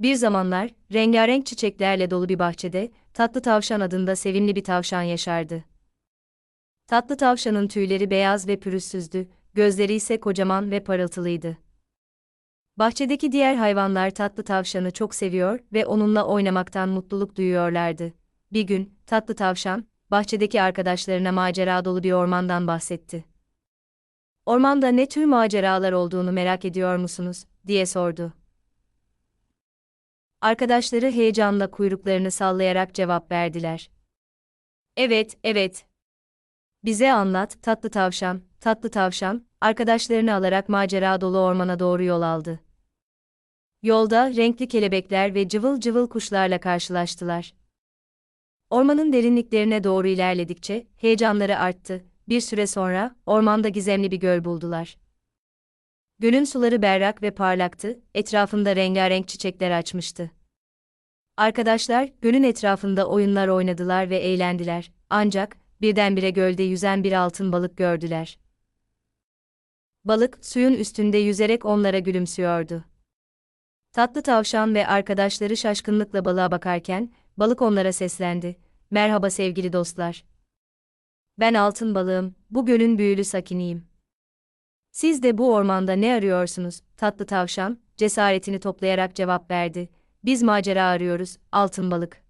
Bir zamanlar, rengarenk çiçeklerle dolu bir bahçede, Tatlı Tavşan adında sevimli bir tavşan yaşardı. Tatlı tavşanın tüyleri beyaz ve pürüzsüzdü, gözleri ise kocaman ve parıltılıydı. Bahçedeki diğer hayvanlar tatlı tavşanı çok seviyor ve onunla oynamaktan mutluluk duyuyorlardı. Bir gün, tatlı tavşan, bahçedeki arkadaşlarına macera dolu bir ormandan bahsetti. Ormanda ne tür maceralar olduğunu merak ediyor musunuz, diye sordu. Arkadaşları heyecanla kuyruklarını sallayarak cevap verdiler. Evet, evet. Bize anlat, tatlı tavşan, tatlı tavşan, arkadaşlarını alarak macera dolu ormana doğru yol aldı. Yolda renkli kelebekler ve cıvıl cıvıl kuşlarla karşılaştılar. Ormanın derinliklerine doğru ilerledikçe heyecanları arttı. Bir süre sonra ormanda gizemli bir göl buldular. Gölün suları berrak ve parlaktı, etrafında rengarenk çiçekler açmıştı. Arkadaşlar gölün etrafında oyunlar oynadılar ve eğlendiler. Ancak birdenbire gölde yüzen bir altın balık gördüler. Balık suyun üstünde yüzerek onlara gülümsüyordu. Tatlı tavşan ve arkadaşları şaşkınlıkla balığa bakarken balık onlara seslendi. Merhaba sevgili dostlar. Ben altın balığım, bu gölün büyülü sakiniyim. Siz de bu ormanda ne arıyorsunuz? Tatlı tavşan, cesaretini toplayarak cevap verdi. Biz macera arıyoruz, altın balık.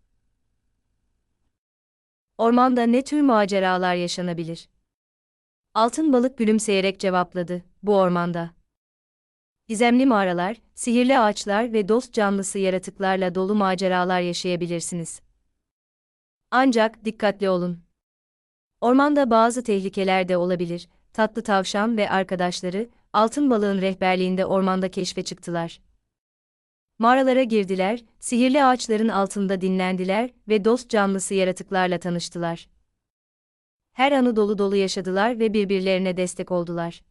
Ormanda ne tür maceralar yaşanabilir? Altın balık gülümseyerek cevapladı, bu ormanda. Gizemli mağaralar, sihirli ağaçlar ve dost canlısı yaratıklarla dolu maceralar yaşayabilirsiniz. Ancak dikkatli olun. Ormanda bazı tehlikeler de olabilir. Tatlı tavşan ve arkadaşları, altın balığın rehberliğinde ormanda keşfe çıktılar. Mağaralara girdiler, sihirli ağaçların altında dinlendiler ve dost canlısı yaratıklarla tanıştılar. Her anı dolu dolu yaşadılar ve birbirlerine destek oldular.